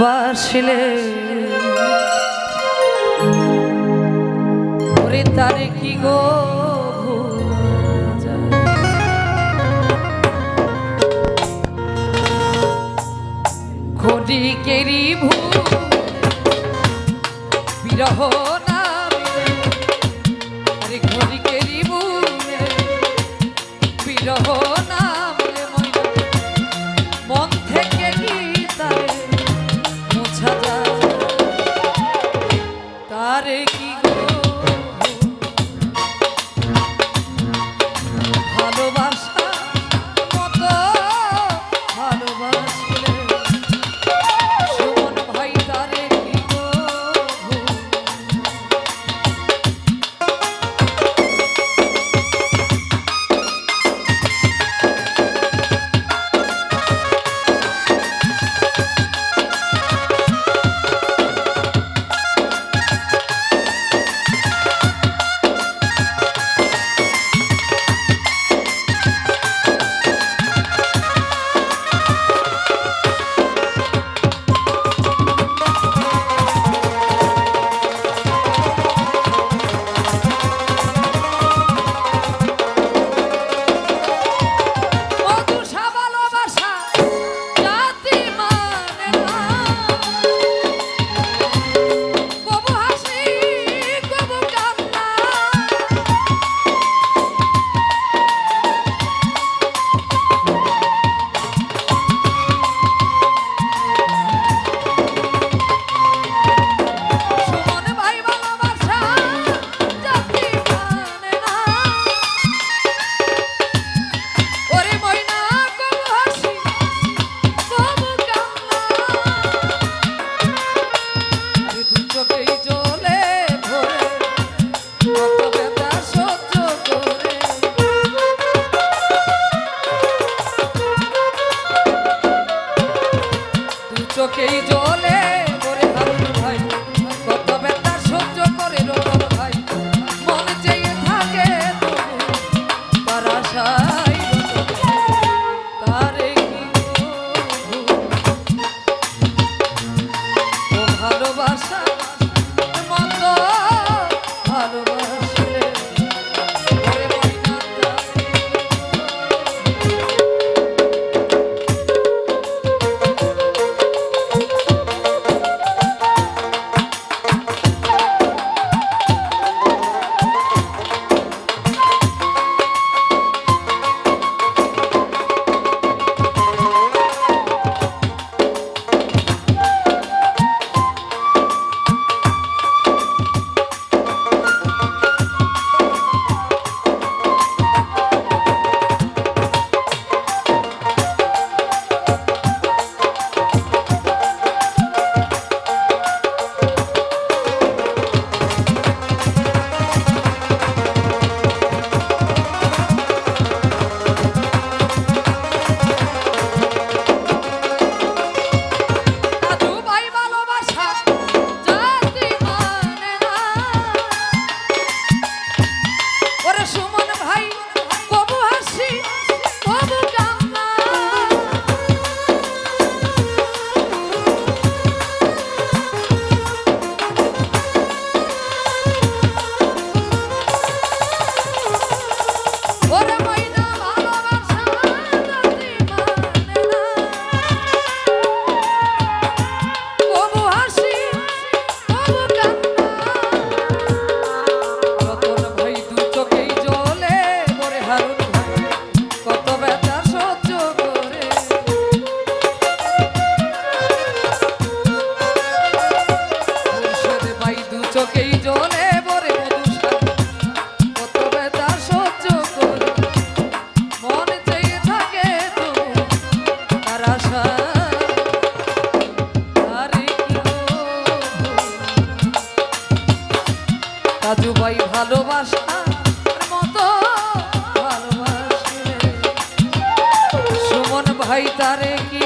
বাসিলে। ওরে তারে কি গো ঘটি কেরি ভূ বিরহর ভালোবাসা মতো সুমন ভাই তারে কি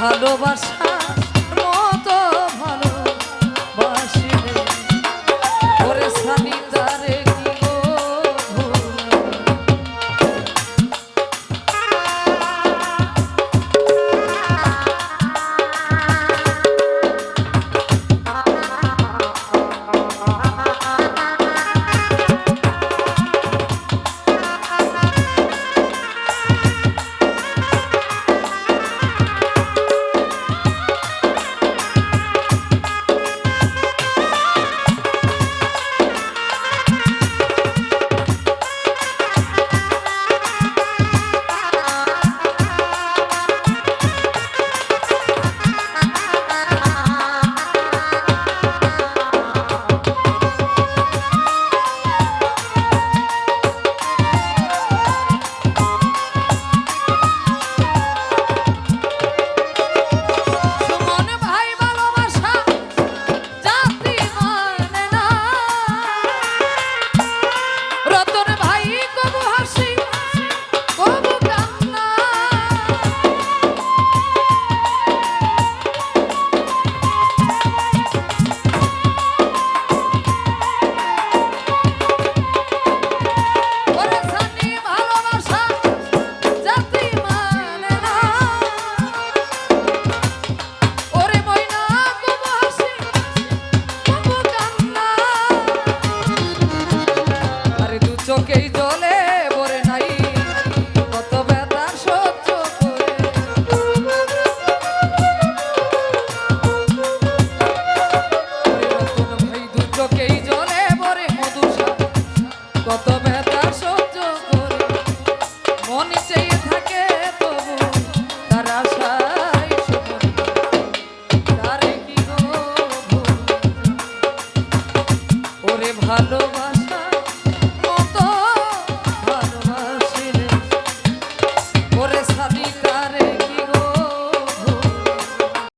ভালোবাসা ভুল যায়? ওরে ভালোবাসা